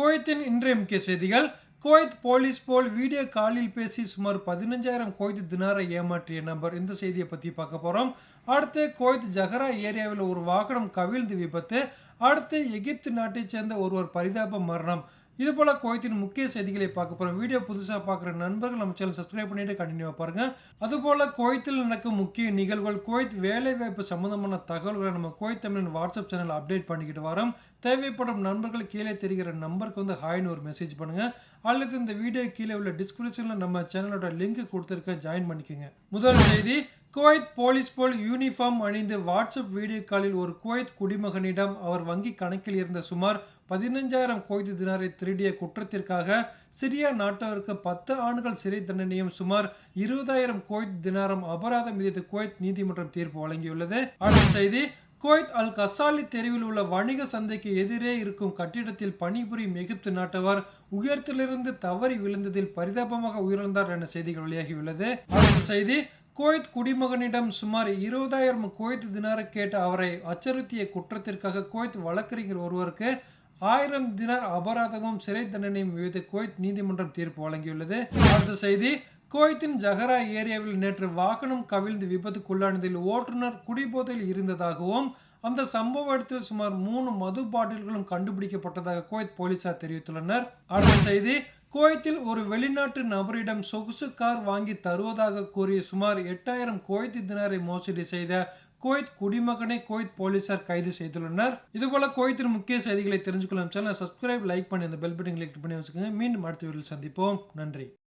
குவைத்தின் இன்றைய முக்கிய செய்திகள். குவைத் போலீஸ் போல் வீடியோ காலில் பேசி சுமார் பதினஞ்சாயிரம் குவைத் தினாரை ஏமாற்றிய நபர். இந்த செய்தியை பற்றி பார்க்க போகிறோம் அடுத்து குவைத் ஜஹரா ஏரியாவில் ஒரு வாகனம் கவிழ்ந்து விபத்து. அடுத்து எகிப்து நாட்டைச் சேர்ந்த ஒருவர் பரிதாப மரணம். இது போல குவைத்தின் முக்கிய செய்திகளை பார்க்க போறோம். வீடியோ புதுசாக பார்க்குற நண்பர்கள் நம்ம சேனல் சப்ஸ்கிரைப் பண்ணிட்டு கண்டினியூவாக பாருங்க. அதுபோல குவைத்தில் நடக்கும் முக்கிய நிகழ்வுகள் குவைத் வேலைவாய்ப்பு சம்பந்தமான தகவல்களை நம்ம குவைத் தமிழின் வாட்ஸ்அப் சேனல் அப்டேட் பண்ணிக்கிட்டு வரோம். தேவைப்படும் நண்பர்கள் கீழே தெரிகிற நம்பருக்கு வந்து ஹாய்னு ஒரு மெசேஜ் பண்ணுங்க. அல்லது இந்த வீடியோ கீழே உள்ள டிஸ்கிரிப்ஷனில் நம்ம சேனலோட லிங்க் கொடுத்துருக்கேன் ஜாயின் பண்ணிக்கோங்க. முதல் செய்தி குவைத் போலீஸ் போல் யூனிஃபார்ம் அணிந்து வாட்ஸ்அப் வீடியோ காலில் ஒரு குவைத் குடிமகனிடம் அவர் வங்கி கணக்கில் இருந்த சுமார் பதினஞ்சாயிரம் குவைத் தினாரை திருடிய குற்றத்திற்காக சிரியா நாட்டவருக்கு பத்து ஆண்டுகள் சிறை தண்டனையும் சுமார் இருபதாயிரம் குவைத் தினாரம் அபராதம் விதித்து குவைத் நீதிமன்றம் தீர்ப்பு வழங்கியுள்ளது. அடுத்த செய்தி குவைத் அல் கசாலி தெருவில் உள்ள வணிக சந்தைக்கு எதிரே இருக்கும் கட்டிடத்தில் பணிபுரியும் எகிப்து நாட்டவர் உயரத்திலிருந்து தவறி விழுந்ததில் பரிதாபமாக உயிரிழந்தார் என செய்திகள் வெளியாகியுள்ளது. அடுத்த செய்தி குவைத் குடிமகனிடம் சுமார் இருபதாயிரம் குவைத் தினார் கேட்டு அவரை அச்சுறுத்திய குற்றத்திற்காக குவைத் வழக்கறிஞர் ஒருவருக்கு ஆயிரம் தினார் அபராதமும் சிறை தண்டனையும் விதித்து குவைத் நீதிமன்றம் தீர்ப்பு வழங்கியுள்ளது. அடுத்த செய்தி குவைத்தின் ஜஹரா ஏரியாவில் நேற்று வாகனம் கவிழ்ந்து விபத்துக்குள்ளானதில் ஓட்டுநர் குடிபோதையில் இருந்ததாகவும் அந்த சம்பவ இடத்தில் சுமார் மூணு மது பாட்டில்களும் கண்டுபிடிக்கப்பட்டதாக குவைத் போலீசார் தெரிவித்துள்ளனர். அடுத்த செய்தி குவைத்தில் ஒரு வெளிநாட்டு நபரிடம் சொகுசு கார் வாங்கி தருவதாக கூறி சுமார் எட்டாயிரம் குவைத் தினாரை மோசடி செய்த குவைத் குடிமகனை குவைத் போலீசார் கைது செய்துள்ளனர். இதுபோல குவைத்தின் முக்கிய செய்திகளை தெரிஞ்சுக்கொள்ளும் சேனல் சப்ஸ்கிரைப் லைக் பண்ணி அந்த பெல் பட்டன் கிளிக் பண்ணி வச்சுக்கோங்க. மீண்டும் அடுத்த வீடியோ சந்திப்போம். நன்றி.